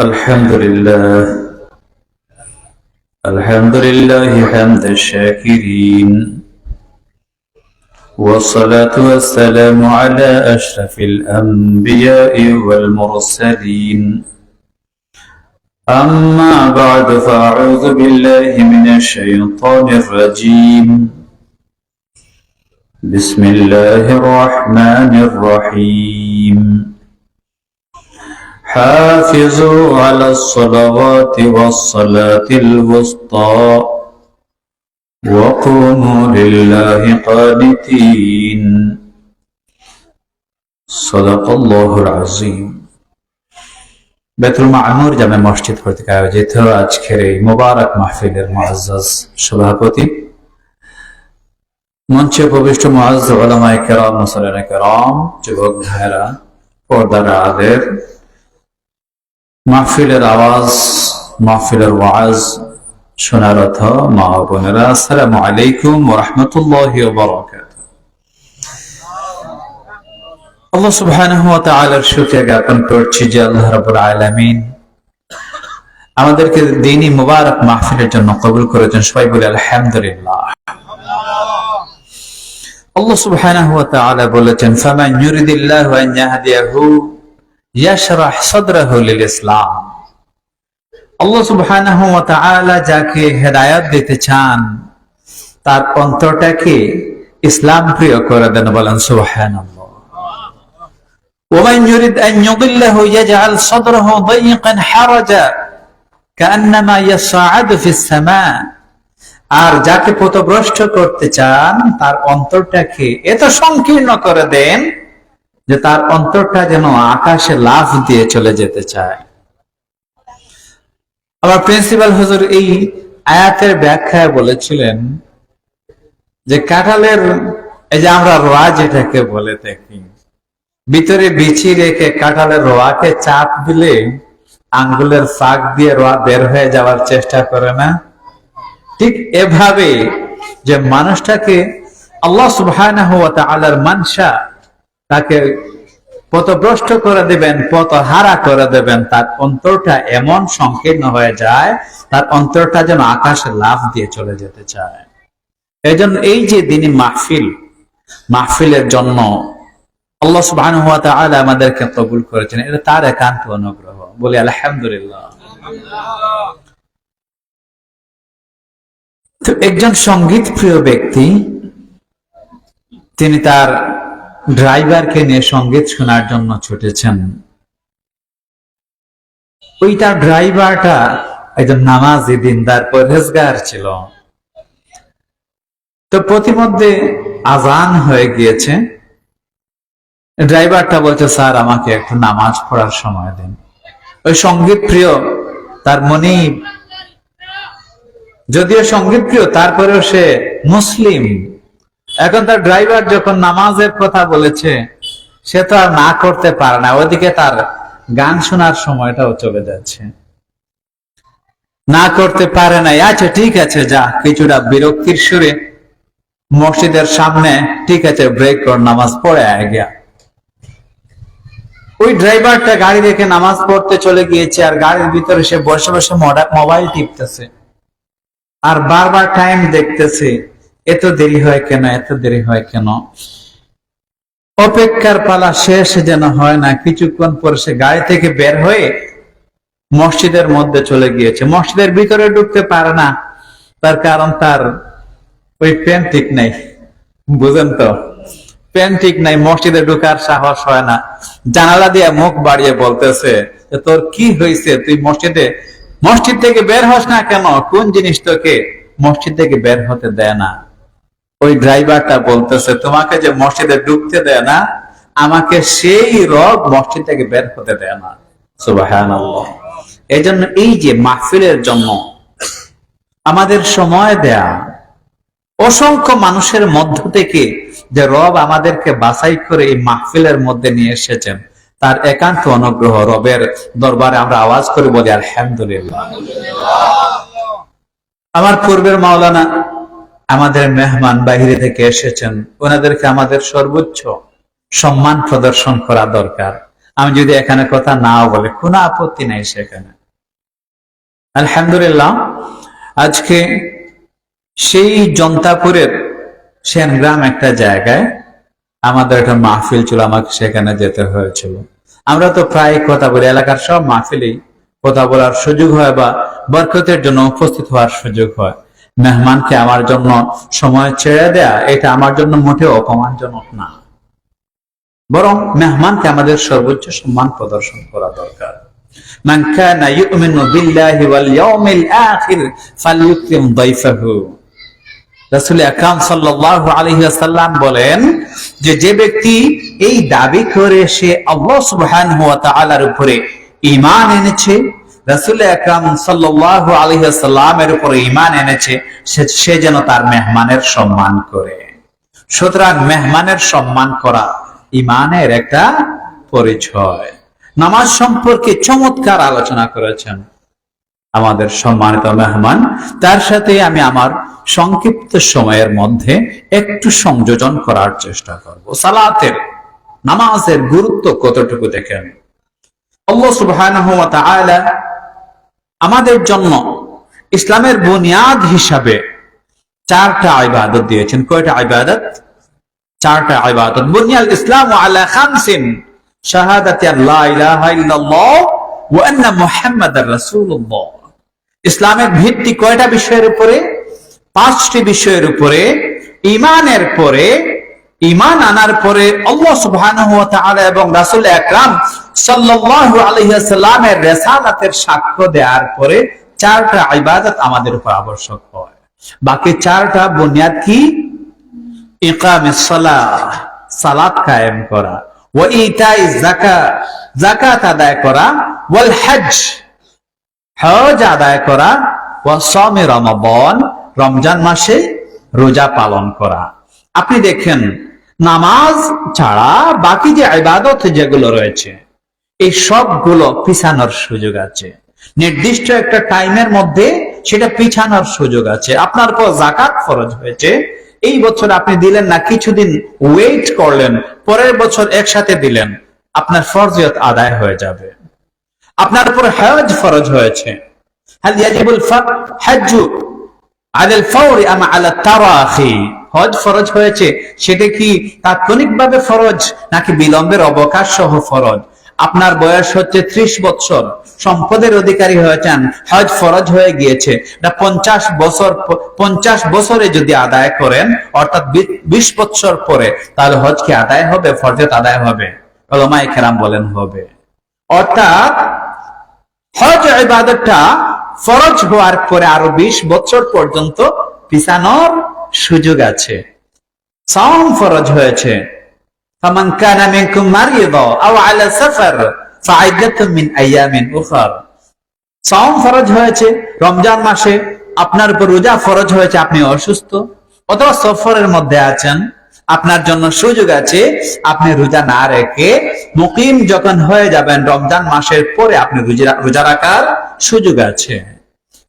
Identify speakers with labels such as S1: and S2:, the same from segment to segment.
S1: الحمد لله الحمد لله حمد الشاكرين. والصلاة والسلام على أشرف الأنبياء والمرسلين. أما بعد فأعوذ بالله من الشيطان الرجيم. بسم الله الرحمن الرحيم. حافظوا على الصلوات والصلاة الوسطى وقوموا لله قانتين صدق الله العظيم বেতুল মামুর জামে মসজিদ কর্তৃক আয়োজিত আজকের এই মোবারক মাহফিলের মুআজ্জাজ সভাপতি মঞ্চে উপবিষ্ট মুআজ্জ উলামায়ে কেরাম মুসলিনে কেরাম যুবক ভাইরা পর্দার আদের মাহফিলের আওয়াজ, মাহফিলের ওয়াজ শোনারথ মা বোনেরা, আসসালামু আলাইকুম রাহমাতুল্লাহি আল্লাহ জ্ঞাপন করছি যে আল্লাহ আমাদেরকে দিনী মুবারক মাহফিলের জন্য কবুল করেছেন। সবাই বলে আলহামদুলিল্লাহ। আল্লাহ বলেছেন, ফামান ইউরিদিল্লাহু ইয়াশরাহ সাদরাহু লিল ইসলাম আল্লাহ সুবহানাহু ওয়া তাআলা যাকে হেদায়েত দিতে চান তার অন্তরটাকে ইসলাম প্রিয় করে দেন বলেন সুবহানাল্লাহ ومن يريد أن يضله يجعل صدره ضيقا حرجا كأنما يصعد في السماء আর যাকে পথভ্রষ্ট করতে চান তার অন্তরটাকে এত সংকীর্ণ করে দেন যে তার অন্তরটা যেন আকাশে লাফ দিয়ে চলে যেতে চায়। আমার প্রিন্সিপাল হুজুর এই আয়াতের ব্যাখ্যায় বলেছিলেন যে কাঁঠালের, এই যে আমরা রোয়া যেটাকে বলে থাকি, ভিতরে বিচি রেখে কাঁঠালের রোয়াকে চাপ দিলে আঙ্গুলের ফাঁক দিয়ে রোয়া বের হয়ে যাওয়ার চেষ্টা করে না? ঠিক এভাবে যে মানুষটাকে আল্লাহ সুবহানাহু ওয়া তাআলার মানসা তাকে পথভ্রষ্ট করে দেবেন পথ হারা করে দেবেন, তার অন্তরটা এমন সংকীর্ণ হয়ে যায়, তার অন্তরটা যেন আকাশে লাভ দিয়ে চলে যেতে চায়। এই এই যে দিনই মাহফিল, মাহফিলের জন্য আল্লাহ ওয়া আমাদেরকে কবুল করেছেন, এটা তার একান্ত অনুগ্রহ। বলি আলহামদুলিল্লাহ। একজন সংগীত প্রিয় ব্যক্তি, তিনি তার ড্রাইভারকে নিয়ে সংগীত শোনার জন্য ছুটেছেন। ওই তার ড্রাইভারটা একজন নামাজি দিনদার, পরহেজগার ছিল। তো প্রতিমধ্যে আজান হয়ে গিয়েছে। ড্রাইভারটা বলছে, স্যার, আমাকে একটু নামাজ পড়ার সময় দিন। ওই সংগীত প্রিয় তার মনি যদিও সংগীত প্রিয় তারপরেও সে মুসলিম। এখন তার ড্রাইভার যখন নামাজের কথা বলেছে, সে তো আর না করতে পারে না। ওদিকে তার গান শোনার সময়টাও চলে যাচ্ছে। না করতে পারে না আচ্ছা ঠিক আছে, যা, কিছুটা বিরক্তির সুরে মসজিদের সামনে, ঠিক আছে ব্রেক কর, নামাজ পড়ে আয়, গিয়া। ওই ড্রাইভারটা গাড়ি রেখে নামাজ পড়তে চলে গিয়েছে, আর গাড়ির ভিতরে সে বসে বসে মোবাইল টিপতেছে। আর বারবার টাইম দেখতেছে। এত দেরি হয় কেন? এত দেরি হয় কেন? অপেক্ষার পালা শেষ যেন হয় না, কিছুক্ষণ পর সে গাড়ি থেকে বের হয়ে মসজিদের মধ্যে চলে গিয়েছে। মসজিদের ভিতরে ঢুকতে পারে না, তার কারণ তার ওই প্যান ঠিক নাই, বুঝেন তো? প্যান ঠিক নাই, মসজিদে ঢুকার সাহস হয় না। জানালা দিয়ে মুখ বাড়িয়ে বলতেছে তোর কি হয়েছে? তুই মসজিদে, মসজিদ থেকে বের হস না কেন? কোন জিনিস তোকে মসজিদ থেকে বের হতে দেয় না? ওই ড্রাইভারটা বলতেছে, তোমাকে যে মসজিদে ঢুকতে দেয় না, আমাকে সেই রব মসজিদ থেকে বের হতে দেয় না। এই জন্য এই যে মাহফিলের জন্য আমাদের সময় দেয়া, অসংখ্য মানুষের মধ্য থেকে যে রব আমাদেরকে বাছাই করে এই মাহফিলের মধ্যে নিয়ে এসেছেন, তার একান্ত অনুগ্রহ রবের দরবারে আমরা আওয়াজ করে বলি, আলহামদুলিল্লাহ। আমার পূর্বের মাওলানা আমাদের মেহমান বাহিরে থেকে এসেছেন, ওনাদেরকে আমাদের সর্বোচ্চ সম্মান প্রদর্শন করা দরকার। আমি যদি এখানে কথা নাও বলে, কোনো আপত্তি নাই সেখানে। আলহামদুলিল্লাহ, আজকে সেই জন্তাপুরের সেনগ্রাম একটা জায়গায় আমাদের একটা মাহফিল ছিল, আমাকে সেখানে যেতে হয়েছিল। আমরা তো প্রায় কথা বলি, এলাকার সব মাহফিলেই কথা বলার সুযোগ হয় বা বরকতের জন্য উপস্থিত হওয়ার সুযোগ হয়। মেহমানকে আমার জন্য সময় ছেড়ে দেয়া, এটা আমার জন্য মোটেও অপমানজনক না। বরং মেহমানকে আমাদের সর্বোচ্চ সম্মান প্রদর্শন করা দরকার। বলেন যে যে ব্যক্তি এই দাবি করে সে আল্লাহ সুবহান উপরে ইমান এনেছে রাসূল আকরাম সাল্লাল্লাহু আলাইহি ওয়াসাল্লামের উপরে ঈমান এনেছে, সে- যেন তার মেহমানের সম্মান করে। সুতরাং মেহমানের সম্মান করা ঈমানের একটা পরিচয়। নামাজ সম্পর্কে চমৎকার আলোচনা করেছেন আমাদের সম্মানিত মেহমান। তার সাথে আমি আমার সংক্ষিপ্ত সময়ের মধ্যে একটু সংযোজন করার চেষ্টা করব। সালাতের নামাজের গুরুত্ব কতটুকু দেখেন? আল্লাহ সুবহানাহু আমাদের জন্য ইসলামের বুনিয়াদ হিসাবে চারটা ইবাদত দিয়েছেন। কয়টা ইবাদত? চারটা ইবাদত। বুনিয়াল ইসলাম আলা খামসিন। শাহাদাতি আল্লা ইলাহা ইসলামের ভিত্তি কয়টা বিষয়ের উপরে? পাঁচটি বিষয়ের উপরে ইমানের পরে ইমান আনার পরে আল্লাহ তাআলা এবং রাসূল আকরাম সাল্লাল্লাহু আলাইহি ওয়াসাল্লামের রিসালাতের সাক্ষ্য দেওয়ার পরে চারটা ইবাদত আমাদের উপর আবশ্যক হয়। বাকি চারটা বুনিয়াদ কি? সালাত কায়েম করা যাকাত আদায় করা, ওয়াল হজ হজ আদায় করা রমাবন রমজান মাসে রোজা পালন করা। আপনি দেখেন, নামাজ ছাড়া বাকি যে ইবাদত যেগুলো রয়েছে এই সবগুলো পিছানোর সুযোগ আছে। নির্দিষ্ট একটা টাইমের মধ্যে সেটা পিছানোর সুযোগ আছে। আপনার পর জাকাত ফরজ হয়েছে। এই বছর আপনি দিলেন না, কিছুদিন ওয়েট করলেন, পরের বছর একসাথে দিলেন। আপনার ফরজিয়ত আদায় হয়ে যাবে। আপনার উপর হজ ফরজ হয়েছে। হজ ফরজ হয়েছে, সেটা কি তাৎক্ষণিকভাবে ফরজ, নাকি বিলম্বের অবকাশ সহ ফরজ? আপনার বয়স হচ্ছে ত্রিশ বছর সম্পদের অধিকারী হয়েছেন হজ ফরজ হয়ে গিয়েছে। পঞ্চাশ বছর পঞ্চাশ বছরে যদি আদায় করেন, অর্থাৎ বিশ বছর পরে, তাহলে হজ কি আদায় হবে? ফরজত আদায় হবে? ওলামায়ে কেরাম বলেন হবে। অর্থাৎ হজ ইবাদতটা ফরজ হওয়ার পরে আরও বিশ বছর পর্যন্ত পিছানোর সুযোগ আছে। সাওম ফরজ হয়েছে। সাফার ফাইদাতুম মিন আইয়ামিন উখর সাওম ফরজ হয়েছে, রমজান মাসে আপনার উপর রোজা ফরজ হয়েছে, আপনি অসুস্থ অথবা সফরের মধ্যে আছেন, আপনার জন্য সুযোগ আছে, আপনি রোজা না রেখে মুকিম যখন হয়ে যাবেন, রমজান মাসের পরে আপনি রোজা- রাখার সুযোগ আছে।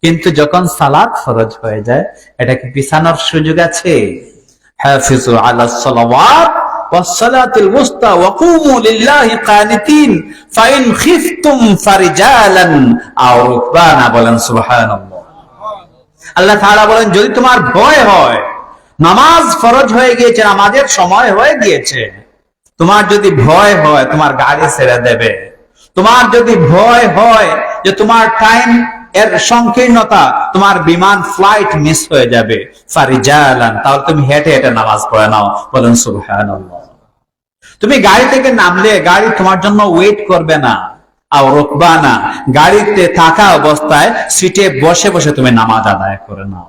S1: কিন্তু যখন সালাদ ফরজ হয়ে যায়, এটা কি পিছানোর সুযোগ আছে? হাফিজু আলা সালাওয়াত والصلاة الوسطى وقوموا لله قانتين فإن خفتم فرجالا أو ركبانا বলেন সুবহানাল্লাহ আল্লাহ তাআলা বলেন যদি তোমার ভয় হয় নামাজ ফরজ হয়ে গিয়েছে নামাজের সময় হয়ে গিয়েছে তোমার যদি ভয় হয় তোমার গাড়ি ছেড়ে দেবে তোমার যদি ভয় হয় যে তোমার টাইম এর সংকীর্ণতা তোমার বিমান ফ্লাইট মিস হয়ে যাবে ফারিজালান তাহলে তুমি হেঁটে হেঁটে নামাজ পড়ে নাও বলেন সুবহানাল্লাহ তুমি গাড়ি থেকে নামলে গাড়ি তোমার জন্য ওয়েট করবে না আর রোকবা না গাড়িতে থাকা অবস্থায় সিটে বসে বসে তুমি নামাজ আদায় করে নাও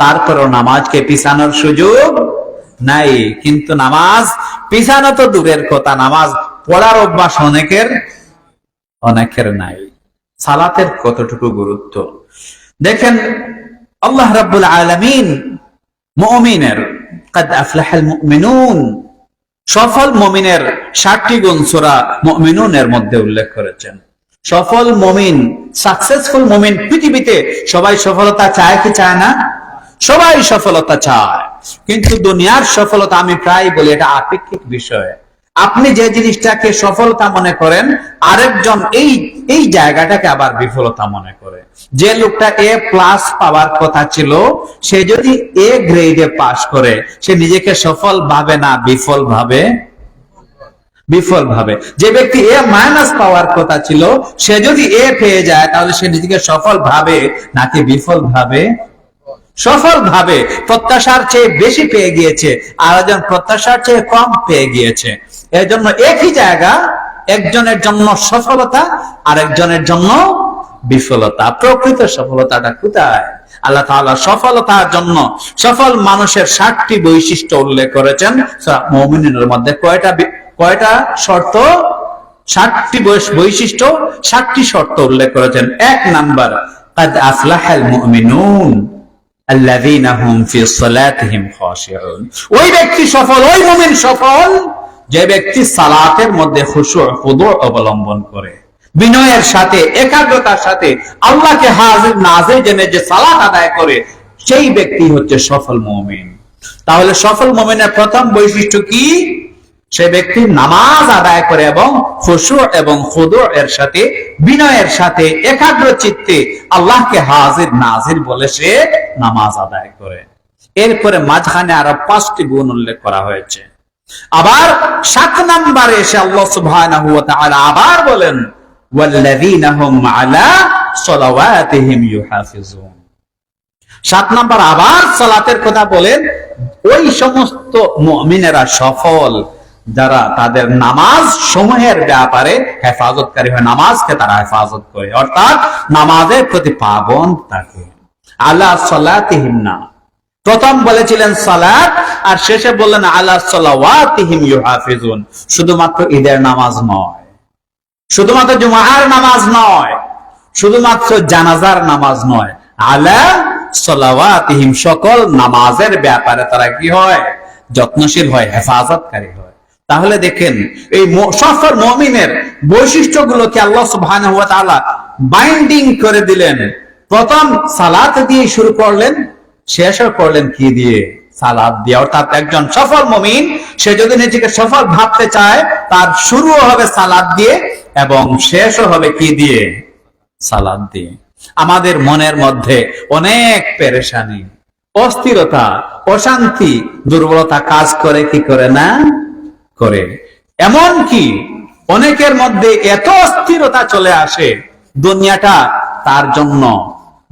S1: তারপরেও নামাজকে পিছানোর সুযোগ নাই কিন্তু নামাজ পিছানো তো দূরের কথা নামাজ পড়ার অভ্যাস অনেকের অনেকের নাই সালাতের কতটুকু গুরুত্ব দেখেন আল্লাহ রাব্বুল আলামিন মুমিনের قد أفلح المؤمنون সফল মমিনের ষাটটি গুণ সোরা মুমিনুনের মধ্যে উল্লেখ করেছেন। সফল মমিন সাকসেসফুল মমিন পৃথিবীতে সবাই সফলতা চায় কি চায় না? সবাই সফলতা চায়। কিন্তু দুনিয়ার সফলতা আমি প্রায় বলি এটা আপেক্ষিক বিষয়। আপনি যে জিনিসটাকে সফলতা মনে করেন, আরেকজন এই এই জায়গাটাকে আবার বিফলতা মনে করে। যে লোকটা এ প্লাস পাওয়ার কথা ছিল, সে যদি এ গ্রেডে পাশ করে, সে নিজেকে সফল ভাবে না বিফল ভাবে বিফল ভাবে যে ব্যক্তি এ মাইনাস পাওয়ার কথা ছিল, সে যদি এ পেয়ে যায়, তাহলে সে নিজেকে সফল ভাবে নাকি বিফল ভাবে সফল ভাবে প্রত্যাশার চেয়ে বেশি পেয়ে গিয়েছে আর একজন প্রত্যাশার চেয়ে কম পেয়ে গিয়েছে। এর জন্য একই জায়গা একজনের জন্য সফলতা আর একজনের জন্য বিফলতা প্রকৃত সফলতাটা কোথায় আল্লাহ তাআলা সফলতার জন্য সফল মানুষের ষাটটি বৈশিষ্ট্য উল্লেখ করেছেন মমিনের মধ্যে কয়টা বি- কয়টা শর্ত ষাটটি বৈশ- বৈশিষ্ট্য ষাটটি শর্ত উল্লেখ করেছেন এক নাম্বার قد أفلح المؤمنون الذين هم في صلاتهم خاشعون ওই ব্যক্তি সফল ওই মুমিন সফল যে ব্যক্তি সালাতের মধ্যে খুশু খুদু অবলম্বন করে, বিনয়ের সাথে, একাগ্রতার সাথে আল্লাহকে হাজির নাজির জেনে যে সালাত আদায় করে, সেই ব্যক্তি হচ্ছে সফল মুমিন। তাহলে সফল মুমিনের প্রথম বৈশিষ্ট্য কি? সে ব্যক্তি নামাজ আদায় করে এবং খুশু এবং খুদু এর সাথে, বিনয়ের সাথে, একাগ্র চিত্তে আল্লাহকে হাজির নাজির বলে সে নামাজ আদায় করে। এরপরে মাঝখানে আরও পাঁচটি গুণ উল্লেখ করা হয়েছে। আবার সাত নম্বরে এসে আল্লাহ সুবহানাহু ওয়া তাআলা আবার বলেন, ওয়াল্লাযীনা হুম আলা সালাওয়াতিহিম ইউহাফিজুন। সাত নাম্বার আবার সালাতের কথা বলেন, ওই সমস্ত মুমিনেরা সফল যারা তাদের নামাজ সমূহের ব্যাপারে হেফাজতকারী হয়, নামাজকে তারা হেফাজত করে। অর্থাৎ নামাজের প্রতি পাবন থাকে আল্লাহ সালাতিহিম না। প্রথম বলেছিলেন সালাত, আর শেষে বললেন আল্লাহ সালাওয়াতিহিম ইউহাফিজুন। শুধুমাত্র ঈদের নামাজ নয়। শুধুমাত্র জুমার নামাজ নয়। শুধুমাত্র জানাজার নামাজ নয়। আলা সলাওয়াতিহিম, সকল নামাজের ব্যাপারে তারা কি হয়? যত্নশীল হয়, হেফাজতকারী হয়। তাহলে দেখেন, এই সফর মমিনের বৈশিষ্ট্যগুলোকে আল্লাহ সুবহানাহু ওয়া তাআলা বাইন্ডিং করে দিলেন। প্রথম সালাত দিয়ে শুরু করলেন শেষও করলেন কি দিয়ে? সালাদ দিয়ে। অর্থাৎ একজন সফল মমিন, সে যদি নিজেকে সফল ভাবতে চায়, তার শুরুও হবে সালাদ দিয়ে এবং শেষও হবে কি দিয়ে? সালাদ দিয়ে। আমাদের মনের মধ্যে অনেক পেরেশানি, অস্থিরতা, অশান্তি, দুর্বলতা কাজ করে কি করে না? করে। এমন কি অনেকের মধ্যে এত অস্থিরতা চলে আসে, দুনিয়াটা তার জন্য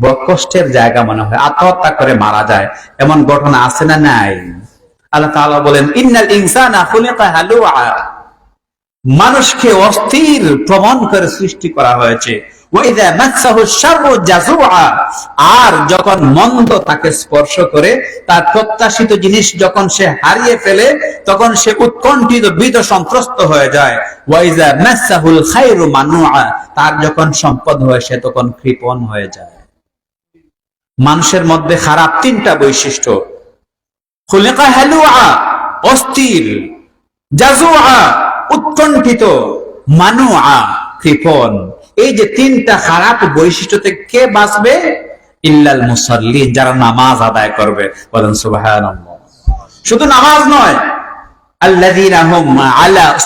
S1: বড় কষ্টের জায়গা মনে হয়। আত্মহত্যা করে মারা যায়। এমন ঘটনা আছে না নাই? আল্লাহ তাআলা বলেন, ইন্নাল ইনসানা খুলিকা হালুআ মানুষকে অস্থির প্রমাণ করে সৃষ্টি করা হয়েছে। আর যখন মন্দ তাকে স্পর্শ করে, তার প্রত্যাশিত জিনিস যখন সে হারিয়ে ফেলে, তখন সে উৎকণ্ঠিত, ভীত, সন্ত্রস্ত হয়ে যায়। ওয়াইদা মাসসাহুল খায়রু মানুআ। তার যখন সম্পদ হয়, সে তখন কৃপণ হয়ে যায়। মানুষের মধ্যে খারাপ তিনটা বৈশিষ্ট্য। খুলিকা হালুআ অস্থির জাজুআ উৎকণ্ঠিত মানুআ কৃপণ। এই যে তিনটা খারাপ বৈশিষ্ট্য থেকে কে বাঁচবে? ইল্লাল মুসাল্লি, যারা নামাজ আদায় করবে। বলেন সুবহানাল্লাহ। শুধু নামাজ নয়, আল্লাযীনা হুম আলা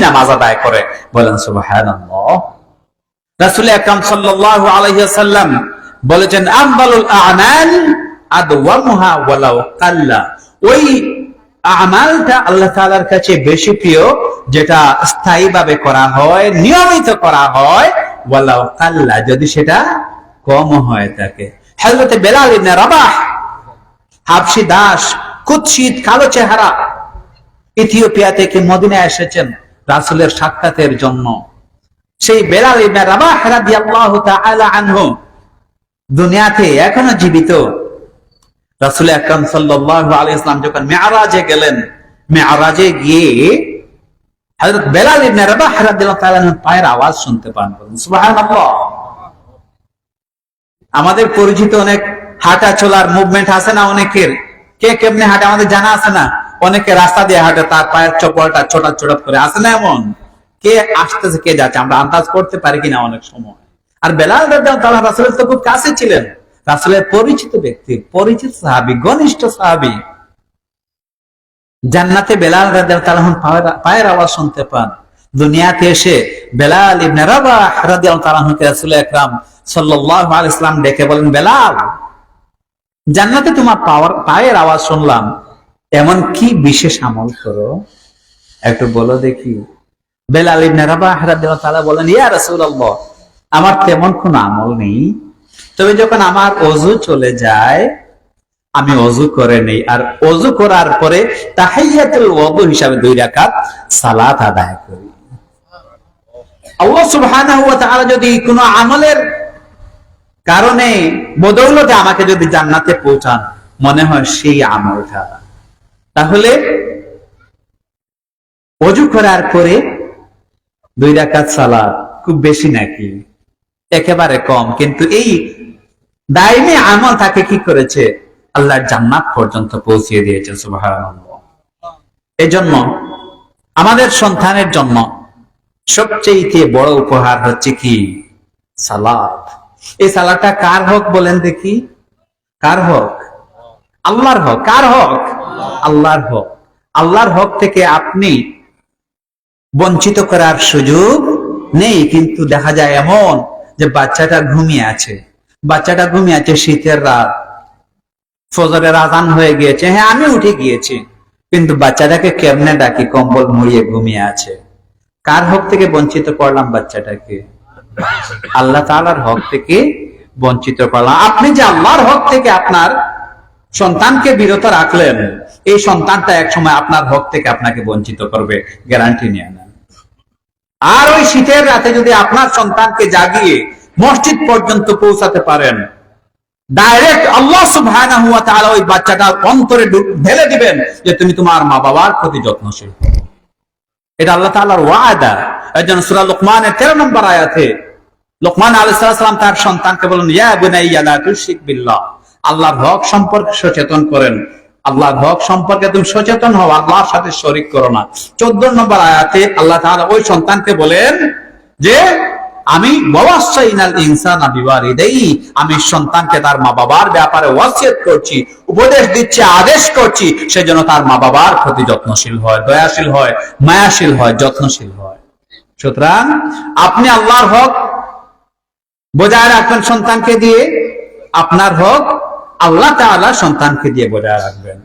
S1: নামাজ আদায় করে। বলেন সুবহানাল্লাহ। রাসূল আকরাম সাল্লাল্লাহু আলাইহি ওয়াসাল্লাম বলেছেন আফদালুল আ'মাল আদওয়ামুহা ওয়ালাউ কাল্লা। ওই আমালটা আল্লাহ তাআলার কাছে বেশি প্রিয়, যেটা স্থায়ীভাবে করা হয়, নিয়মিত করা হয়, ওয়ালাউ কাল্লা, যদি সেটা কম হয় থাকে। হযরত বেলাল ইবনে রাবাহ হাবশি দাস, কুৎসিত কালো চেহারা ইথিওপিয়া থেকে মদিনায় এসেছেন? রাসূলের সাক্ষাতের জন্য। সেই বেলাল ইবনে রাবাহ রাদিয়াল্লাহু তাআলা আনহু দুনিয়াতে এখনও জীবিত। রাসূল আকরাম সাল্লাল্লাহু আলাইহি ইসলাম যখন মেরাজে গেলেন, মেরাজে গিয়ে হযরত বেলাল ইবনে রাবাহ রাদিয়াল্লাহু তাআলা আনহু পায়ের আওয়াজ শুনতে পান বলেন, সুবহানাল্লাহ। আমাদের পরিচিত অনেক হাঁটা চলার মুভমেন্ট আছে না অনেকের? কে কেমনে হাঁটে আমাদের জানা আছে না? অনেকে রাস্তা দিয়ে হাঁটে, তার পায়ের চপলটা ছোটা ছোটা করে, আছে না এমন? কে আসতেছে, কে যাচ্ছে, আমরা আন্দাজ করতে পারি কিনা অনেক সময়। আর বেলাল তারা রাসুলের তো খুব কাছে ছিলেন। রাসুলের পরিচিত ব্যক্তি, পরিচিত সাহাবি, ঘনিষ্ঠ সাহাবি। জান্নাতে বেলাল তাআলা আনহু পায়ের- আওয়াজ শুনতে পান। দুনিয়াতে এসে বেলাল ইবনে রাবাহ রাদিয়াল্লাহু তাআলা আনহুকে রাসূল আকরাম সাল্লাল্লাহু আলাইহি সাল্লাম ডেকে বলেন, বেলাল, জান্নাতে তোমার পাওয়ার, পায়ের আওয়াজ শুনলাম। এমন কি বিশেষ আমল করো? একটু বলো দেখি। বেলাল ইবনে রাবাহ রাদিয়াল্লাহু তাআলা বলেন, ইয়া রাসূলুল্লাহ, আমার তেমন কোনো আমল নেই। তবে যখন আমার অজু চলে যায়, আমি অজু করে নেই। আর অজু করার পরে তাহাইয়াতুল ওযু হিসাবে দুই রাকাত সালাত আদায় করি। আল্লাহ সুবহানাহু ওয়া তাআলা যদি কোনো আমলের কারণে বদৌলতে আমাকে যদি জান্নাতে পৌঁছান, মনে হয় সেই আমলটা। তাহলে অজু করার পরে দুই রাকাত সালাত, খুব বেশি নাকি? একেবারে কম, কিন্তু এই দাইমি আমল তাকে কি করেছে? আল্লাহর জান্নাত পর্যন্ত পৌঁছিয়ে দিয়েছে, সুবহানাল্লাহ। এজন্য আমাদের সন্তানের জন্য সবচেয়ে বড় উপহার হচ্ছে কি? সালাদ এই সালাদটা কার হক বলেন দেখি? কার হক? আল্লাহর হক। কার হক? আল্লাহর হক। আল্লাহর হক থেকে আপনি বঞ্চিত করার সুযোগ নেই, কিন্তু দেখা যায় এমন যে বাচ্চাটা ঘুমিয়ে আছে। বাচ্চাটা ঘুমিয়ে আছে শীতের রাত। ফজরের আজান হয়ে গিয়েছে। হ্যাঁ আমি উঠে গিয়েছি, কিন্তু বাচ্চাটাকে কেমনে ডাকি? কম্বল মুড়িয়ে ঘুমিয়ে আছে। কার হক থেকে বঞ্চিত করলাম বাচ্চাটাকে? আল্লাহ তাআলার হক থেকে বঞ্চিত করলাম। আপনি যে আল্লাহর হক থেকে আপনার সন্তানকে বিরত রাখলেন, এই সন্তানটা একসময় আপনার হক থেকে আপনাকে বঞ্চিত করবে। গ্যারান্টি নিয়ে আর ওই শীতের রাতে যদি আপনার সন্তানকে জাগিয়ে মসজিদ পর্যন্ত পৌঁছাতে পারেন ডাইরেক্ট আল্লাহ তাআলা ওই বাচ্চাটার অন্তরে ঢেলে দিবেন যে তুমি তোমার মা বাবার প্রতি যত্নশীল। এটা আল্লাহ তাআলার ওয়াদা। একজন সূরা লোকমানের 13 নম্বর আয়াতে লোকমান আলাইহিস সালাম তার সন্তানকে বলেন ইয়া বুনাইয়া, লা বিল্লাহ। আল্লাহর হক সম্পর্কে সচেতন করেন। আল্লাহর হক সম্পর্কে তুমি সচেতন হও, আল্লাহর সাথে শরীক করো না। 14 নম্বর আয়াতে আল্লাহ তাআলা ওই সন্তানকে বলেন যে, আমি আমি সন্তানকে তার মা বাবার ব্যাপারে ওয়াসিয়ত করছি, উপদেশ দিচ্ছি, আদেশ করছি, সেজন্য তার মা বাবার প্রতি যত্নশীল হয়, দয়াশীল হয়, মায়াশীল হয়, যত্নশীল হয়। সুতরাং আপনি আল্লাহর হক বজায় রাখবেন সন্তানকে দিয়ে, আপনার হক আল্লাহ তাআলা সন্তানকে দিয়ে বজায় রাখবেন।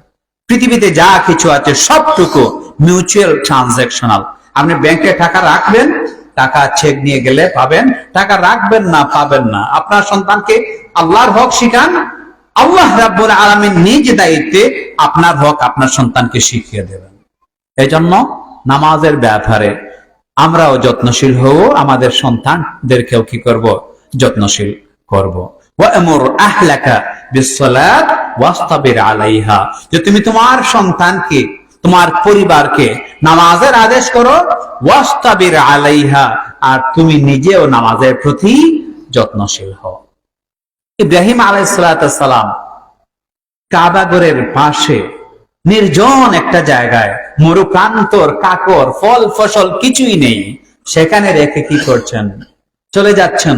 S1: পৃথিবীতে যা কিছু আছে সবটুকু মিউচুয়াল ট্রানজাকশনাল আপনি ব্যাংকে টাকা রাখবেন, টাকা চেক নিয়ে গেলে পাবেন, টাকা রাখবেন না, পাবেন না। আপনার সন্তানকে আল্লাহর হক শিখান, আল্লাহ রাব্বুল আলামিন নিজ দায়িত্বে আপনার হক আপনার সন্তানকে শিখিয়ে দেবেন। এই জন্য নামাজের ব্যাপারে আমরাও যত্নশীল হব আমাদের সন্তানদেরকেও কি করব? যত্নশীল করব। ওয়ামুর আহলাকা আলাইহা। যে তুমি তোমার সন্তানকে, তোমার পরিবারকে নামাজের আদেশ করো, ওয়াস্তাবির আলাইহা, আর তুমি নিজেও নামাজের প্রতি যত্নশীল ইব্রাহিম আলাইসালাম কাবাগরের পাশে নির্জন একটা জায়গায় মরুকান্তর, কাকর, ফল ফসল কিছুই নেই। সেখানে রেখে কি করছেন? চলে যাচ্ছেন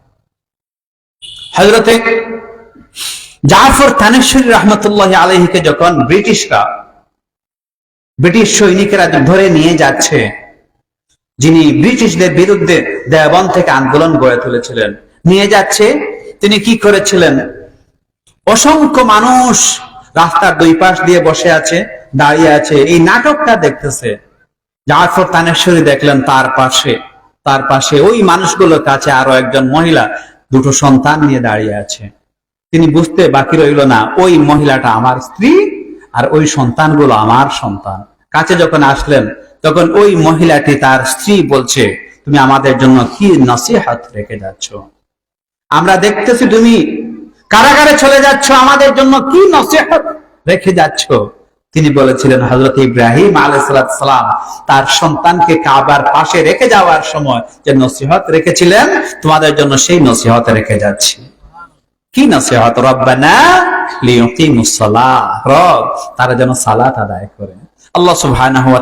S1: হযরতে জাফর তানেশ্বরী রহমতুল্লাহ আলহিকে যখন ব্রিটিশরা, ব্রিটিশ সৈনিকেরা ধরে নিয়ে যাচ্ছে, যিনি ব্রিটিশদের বিরুদ্ধে দেওয়ান থেকে আন্দোলন গড়ে তুলেছিলেন, নিয়ে যাচ্ছে, তিনি কি করেছিলেন? অসংখ্য মানুষ রাস্তার দুই পাশ দিয়ে বসে আছে, দাঁড়িয়ে আছে, এই নাটকটা দেখতেছে। জাফর তানেশ্বরী দেখলেন তার পাশে তার পাশে ওই মানুষগুলোর কাছে আরও একজন মহিলা দুটো সন্তান নিয়ে দাঁড়িয়ে আছে। তিনি বুঝতে বাকি রইল না, ওই মহিলাটা আমার স্ত্রী আর ওই সন্তানগুলো আমার সন্তান। কাছে যখন আসলেন, তখন ওই মহিলাটি তার স্ত্রী বলছে, তুমি আমাদের জন্য কি নসিহাত রেখে যাচ্ছ? আমরা দেখতেছি তুমি কারাগারে চলে যাচ্ছ, আমাদের জন্য কি নসিহত রেখে যাচ্ছ? তিনি বলেছিলেন হজরত ইব্রাহিম আলাইসালাম তার সন্তানকে কাবার পাশে রেখে যাওয়ার সময় যে নসিহত রেখেছিলেন, তোমাদের জন্য সেই নসিহত রেখে যাচ্ছি। কি নসিহত? রব্বানা রব তারা যেন সালাত আদায় করে। আল্লাহ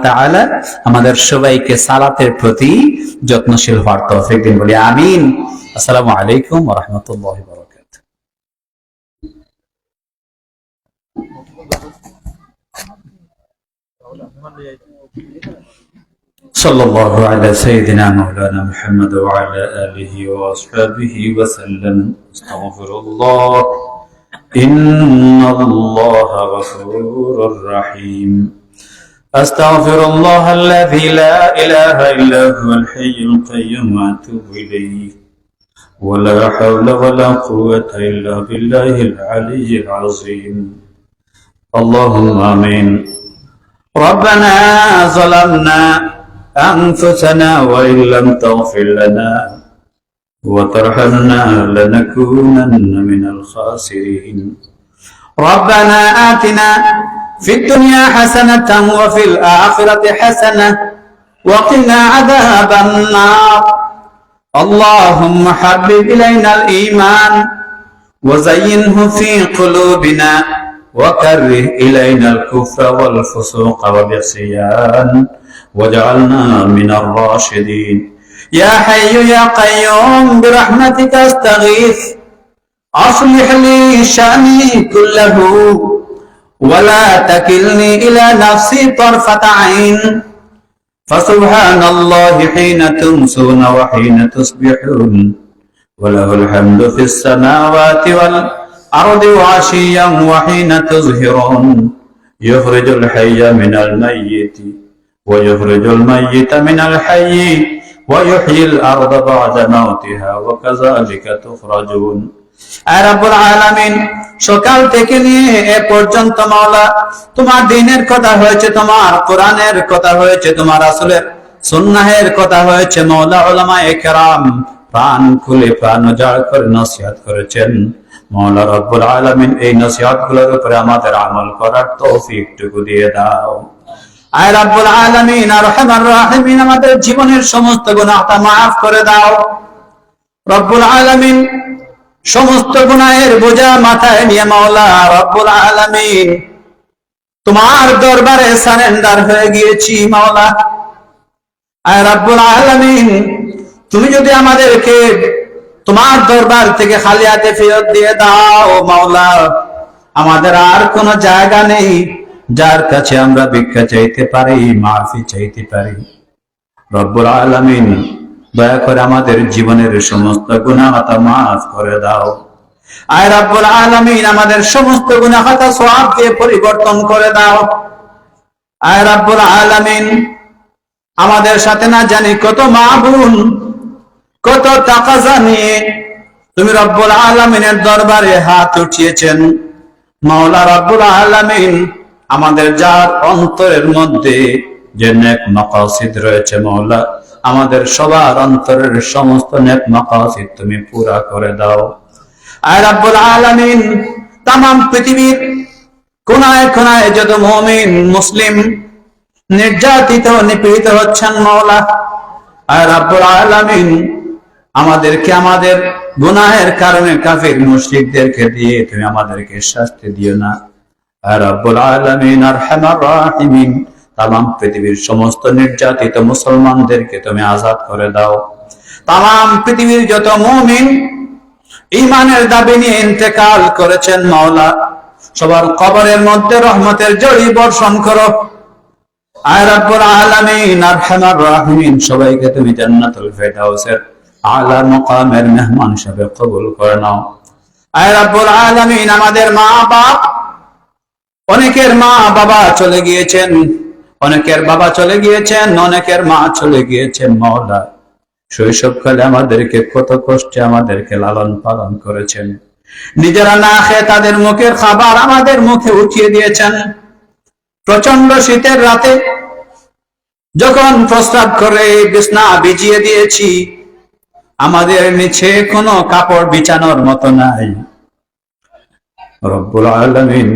S1: তাআলা আমাদের সবাইকে সালাতের প্রতি যত্নশীল হওয়ার দিন বলি। আমিন। আসসালামু আলাইকুম রাহমাতুল্লাহি صلى الله على سيدنا مولانا محمد وعلى آله وأصحابه وسلم. استغفر الله. إن الله غفور رحيم. أستغفر الله الذي لا إله إلا هو الحي القيوم. وأتوب إليه. ولا حول ولا قوة إلا بالله العلي العظيم. اللهم آمين. ربنا ظلمنا أنفسنا وإن لم تغفر لنا وترحمنا لنكونن من الخاسرين. ربنا آتنا في الدنيا حسنة وفي الآخرة حسنة وقنا عذاب النار. اللهم حبب إلينا الإيمان وزينه في قلوبنا وكره إلينا الكفر والفسوق والعصيان واجعلنا من الراشدين. يا حي يا قيوم برحمتك أستغيث. أصلح لي شأني كله. ولا تكلني إلى نفسي طرفة عين. فسبحان الله حين تمسون وحين تصبحون. وله الحمد في السماوات والأرض وعشيا وحين تظهرون يخرج الحي من الميت ويخرج الميت من الحي ويحيي الأرض بعد موتها وكذلك تخرجون আর রব্বুল আলামিন সকাল থেকে নিয়ে এ পর্যন্ত মাওলা তোমার দিনের কথা হয়েছে তোমার কোরআনের কথা হয়েছে তোমার আসলের সুন্নাহের কথা হয়েছে মাওলা উলামা একরাম প্রাণ খুলে প্রাণ উজাড় করে নসিহত করেছেন মাওলা রব্বুল আলামিন এই নসিহতগুলোর উপরে আমাদের আমল করার দিয়ে দাও। আয় রাব্বুল আলামিন, আর আমাদের জীবনের সমস্ত মাফ করে দাও। রব্বুল আলামিন, সমস্ত গুনাহের বোঝা মাথায় নিয়ে মাওলা রব্বুল আলামিন, তোমার দরবারে সারেন্ডার হয়ে গিয়েছি মাওলা আয় রব্বুল আলামিন, তুমি যদি আমাদেরকে তোমার দরবার থেকে খালি হাতে ফেরত দিয়ে দাও, মাওলা। আমাদের আর কোনো জায়গা নেই। যার কাছে আমরা ভিক্ষা চাইতে পারি, মাফি চাইতে পারি। রব্বুল আলামিন, দয়া করে আমাদের জীবনের সমস্ত গুনাহতা মাফ করে দাও। আয় রব্বুল আলামিন, আমাদের সমস্ত গুনাহতা সওয়াবকে পরিবর্তন করে দাও। আয় রব্বুল আলামিন, আমাদের সাথে না জানি কত মা কত টাকা জানিয়ে তুমি রব্বুল আলামিনের দরবারে হাত উঠিয়েছেন। মাওলা রব্বুল আলামিন আমাদের যার অন্তরের মধ্যে যে নেক মাকাসিদ রয়েছে মাওলা, আমাদের সবার অন্তরের সমস্ত নেক মাকাসিদ তুমি পুরা করে দাও। আর রাব্বুল আলামিন তাম পৃথিবীর কোনায় কোনায় যত মুমিন, মুসলিম, নির্যাতিত, নিপীড়িত হচ্ছেন মাওলা আর রাব্বুল আলামিন আমাদেরকে আমাদের গুনাহের কারণে কাফির মুশরিকদেরকে দিয়ে তুমি আমাদেরকে শাস্তি দিও না। সমস্ত নির্যাতিত মুসলমানদেরকে তুমি আজাদ করে দাও। পৃথিবীর যত ইমানের দাবি নিয়ে ইন্তেকাল করেছেন মাওলা, সবার কবরের মধ্যে রহমতের জড়ি বর্ষণ করো। আয় রব্বুল আলামিন আরহামার রাহিমিন, সবাইকে তুমি জান্নাতুল ফেরদাউসের আলা মুকামের মেহমান হিসেবে কবুল করে নাও। আয় রব্বুল আলামিন, আমাদের মা বাপ অনেকের মা বাবা চলে গিয়েছেন, অনেকের বাবা চলে গিয়েছেন, অনেকের মা চলে গিয়েছেন মহলা শৈশবকালে আমাদেরকে কত কষ্টে আমাদেরকে লালন পালন করেছেন। নিজেরা না খেয়ে তাদের মুখের খাবার আমাদের মুখে উঠিয়ে দিয়েছেন। প্রচণ্ড শীতের রাতে যখন প্রস্তাব করে বিছনা ভিজিয়ে দিয়েছি আমাদের নিচে কোনো কাপড় বিছানোর মতো নাই। রব্বুল আলমিন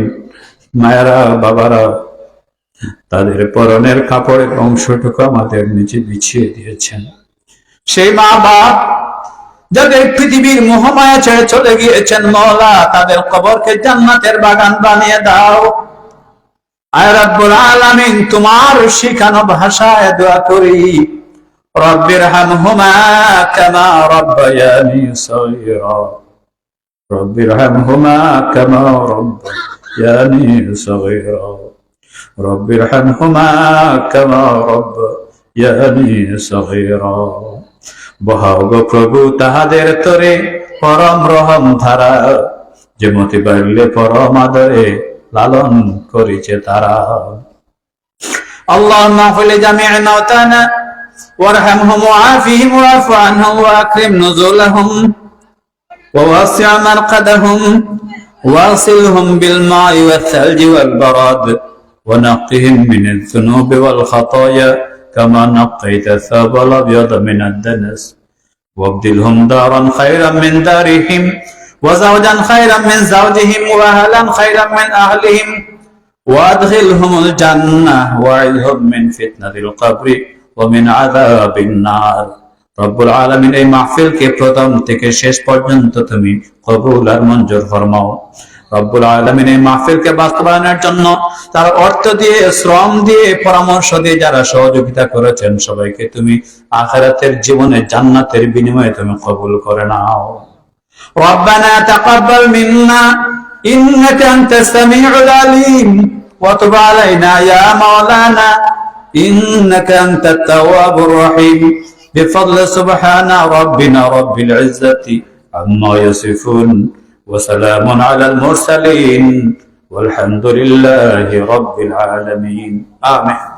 S1: মায়েরা, বাবারা, তাদের পরনের কাপড়ের অংশটুকু আমাদের নিচে বিছিয়ে দিয়েছেন। সেই মা বাপ যাদের পৃথিবীর মোহমায়া ছেড়ে চলে গিয়েছেন মহলা তাদের কবরকে জান্নাতের বাগান বানিয়ে দাও। আয় রাব্বুল আলামিন, তোমার শিখানো ভাষায় দোয়া করি। রব্বির হামহুমা কামা রব্বায়ানি সগীরা রব্বির হামহুমা কামা রব্বায়ানি সগীরা রব্বির হামহুমা কামা রব্বায়ানি সগীরা বহাও গো প্রভু তাহাদের তরে পরম রহম ধারা যে মতি বাড়লে পরম আদরে লালন করিছে তারা اللهم اغفر لجميع موتانا وارحمهم وعافهم واعف عنهم وأكرم نزولهم ووسع مرقدهم واغسلهم بالماء والثلج والبرد ونقهم من الذنوب والخطايا كما نقيت الثوب الأبيض من الدنس. وابدلهم دارا خيرا من دارهم وزوجا خيرا من زوجهم وأهلا خيرا من أهلهم. وأدخلهم الجنة وأعذهم من فتنة القبر ومن عذاب النار রব্বুল আলমিন এই মাহফিলকে প্রথম থেকে শেষ পর্যন্ত তুমি কবুল আর মঞ্জুর ফরমাও রব্বুল আলমিন এই মাহফিলকে বাস্তবায়নের জন্য তার অর্থ দিয়ে শ্রম দিয়ে পরামর্শ দিয়ে যারা সহযোগিতা করেছেন সবাইকে তুমি আখেরাতের জীবনে জান্নাতের বিনিময়ে তুমি কবুল করে নাও ربنا تقبل منا إنك أنت السميع العليم وتب علينا يا مولانا إنك أنت التواب الرحيم. بفضل سبحان ربنا رب العزة عما يصفون وسلام على المرسلين والحمد لله رب العالمين. آمين.